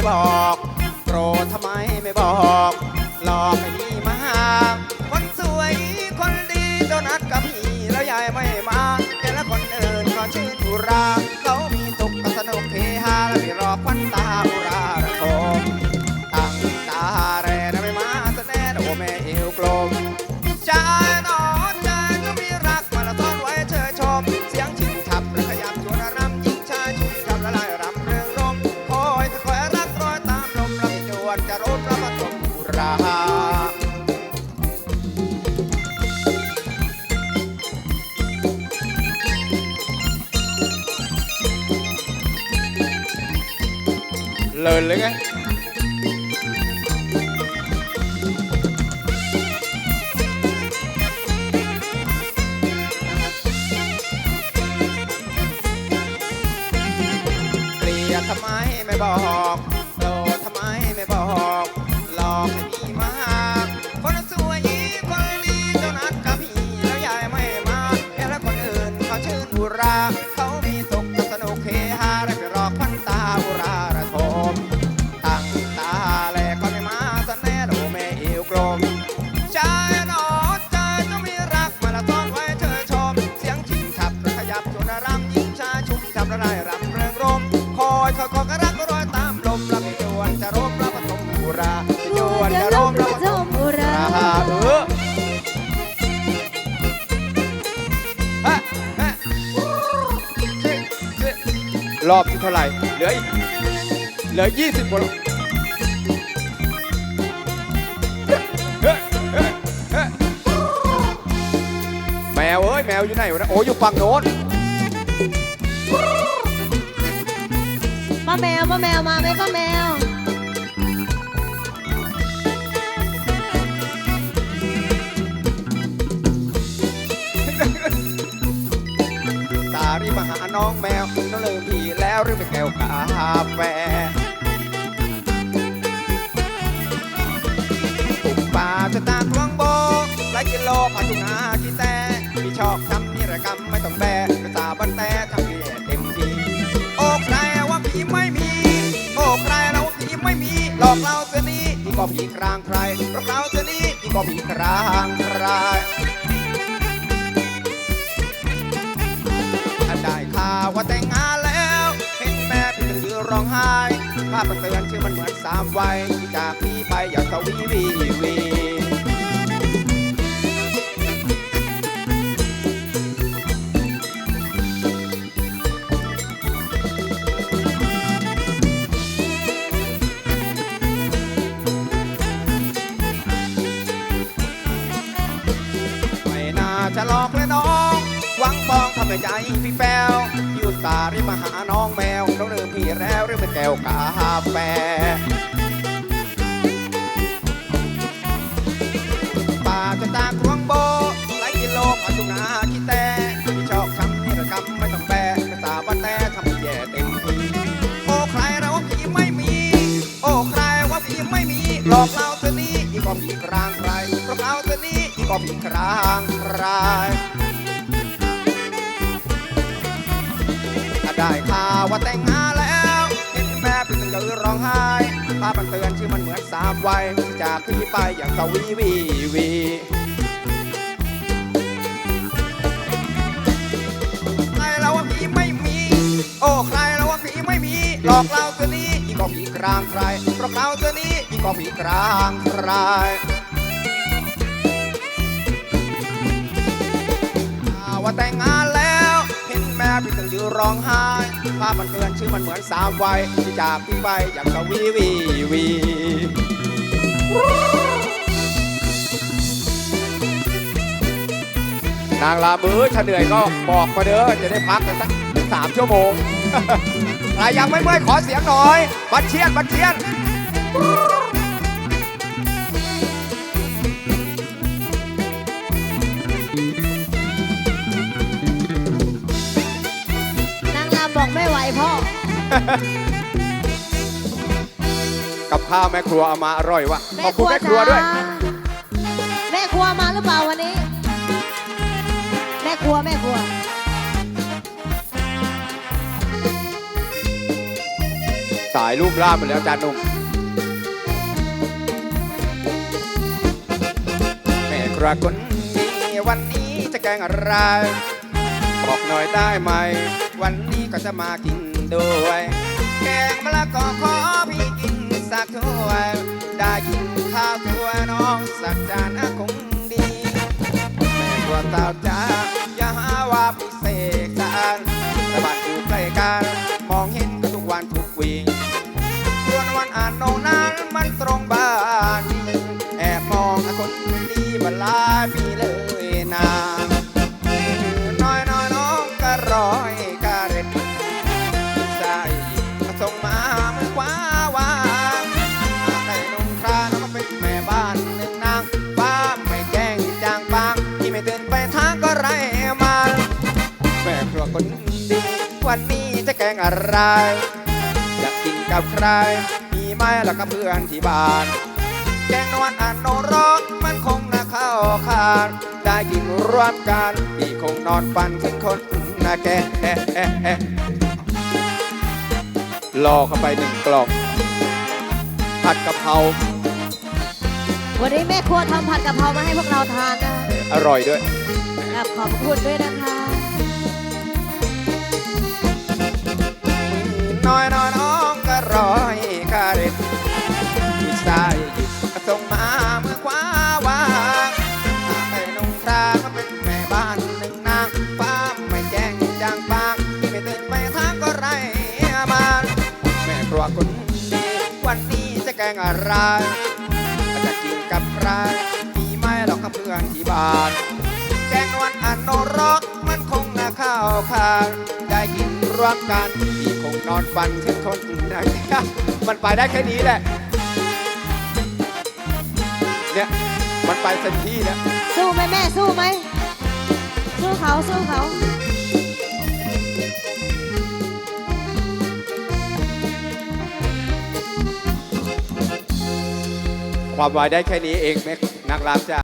ไม่บอกโกรธทำไมไม่บอกหลอกให้พี่มาหาคนสวยคนดีเจ้านัดกับพี่แล้วยายไม่มาแต่ละคนอื่นก็ชื่นอุราเขามีสุขก็สนุกเฮฮาแล้วพี่รอควันตา เลยเลยไงเกลียดทำไมไม่บอกโกรธทำไมไม่บอกหลอกให้พี่มาหาคนสวยคนดีเจ้านัดกับพี่แล้วยายไม่มาเอ๊ะแล้วคนอื่นเขาชื่นอุรา รอบที่เท่าไหร่ เหลืออีก เหลือยี่สิบกว่าเฮ้ยเฮ้ยเฮ้ยแมวเอ้ย แมวอยู่ไหนวะนะโอ้อยู่ฝั่งโน้น ป้าแมวป้าแมวมาไหมป้าแมว ตารีมาหาน้องแมวน้องลืมพี่แล้ว หรือไม่แก้วกาแฟตุ่มป่าจะตามทวงโบกหลายกิโลผ่านทุ่งนากี่แต่พี่ชอบทำนิรกรรมไม่ต้องแบกกระตาบันแต่ทำพี่เต็มที่โอ้ใครว่าพี่ไม่มี โอ้ใครเราว่าพี่ไม่มี หลอกเราเสียนี้ที่ก็พี่กลางใครหลอกเราเสียนี้ที่ก็พี่กลางใครได้ข่าวว่าแต่งงาน ร้องไห้ภาพมันเตือนชื่อมันเหมือนสามวัยที่จากพี่ไปอย่าสวีวีวีไม่น่าจะหลอกเลยน้อง หวังปองทำให้ใจพี่แปวอยู่ตาริมาหาน้องแมว รือเป็นแก้วกาแฟป่าจะตามทวงโบไหลกิโลผ่านทุ่งนาขี้แต่พี่ชอบทำนิรกรรมไม่ต้องแบกภาษาบ้านแต่ทำให้แย่เต็มทีโอ้ใครเราพี่ไม่มี โอ้ใครว่าพี่ไม่มีหลอกเราเสียนี้อีกก็พี่กลางใครหลอกเราเสียนี้อีกก็พี่กลางใครได้ข่าวว่าแต่งงาน แม่เป็นตึงยืนร้องไห้ภาพมันเตือนชื่อมันเหมือนสามวัยจากพี่ไปอย่างสวีวีวีใครเราว่าพี่ไม่มี โอ้ใครเราว่าพี่ไม่มี หลอกเราตัวนี้อีกก็ผีกลางใครหลอกเราตัวนี้อีกก็ผีกลางใครว่าแต่งงาน พี่ตึงยืนร้องไห้ภาพมันเตือนชื่อมันเหมือนสามวัยที่จากพี่ไปอย่างสวีวีวีนางลามือถ้าเหนื่อยก็บอกมาเด้อจะได้พักกันสักสามชั่วโมงใครยังไม่เมื่อยขอเสียงหน่อย บัดเชียน บัดเชียนน กับข้าวแม่ครัวเอามาอร่อยวะขแม่อบคคุณรัวแม่ครัวด้วยจ้าแม่ครัวมาหรือเปล่าวันนี้ แม่ครัวแม่ครัว สายลูกล่ามไปแล้วจานหนุ่มแม่กระคนดีวันนี้จะแกงอะไรบอกหน่อยได้ไหม วันนี้ก็จะมากิน ด้วย แกงมะละกอขอพี่กินสักถ้วย ได้กินข้าวถ้วยน้องสักจานนะคงดีแม่กลัวสาวจ้าอย่าหาว่าพิเศษกันแต่บ้านอยู่ใกล้กันมองเห็นกันทุกวันทุกวีส่วนวันอ่านโนนั้นมันตรงบ้าน แอบมองคนดีบลาย อะไร อยากกินกับใคร มีไหมแล้วกับเพื่อนที่บ้าน แกงนวลอันโนรสมันคงน่าเข้าคานได้กินรวมกันพี่คงนอนฝันถึงคนนะแกเอ๊ะเอ๊ะรอเข้าไปหนึ่งกล่องผัดกะเพราวันนี้แม่ครัวทำผัดกะเพรามาให้พวกเราทานนะ อร่อยด้วย ขอบคุณด้วยนะคะ งอะไรจะกินกับใครมีไหมหรอกกับเพื่อนที่บ้านแกงนวลอันโนรสมันคงน่าข้าวคางได้กินรวมกันพี่คงนอนฝันถึงคนนะครับมันไปได้แค่นี้แหละเนี่ยมันไปเต็มที่แล้วสู้ไหมแม่สู้ไหมสู้เขาสู้เขา ความไวได้แค่นี้เองแม่นักราจ้า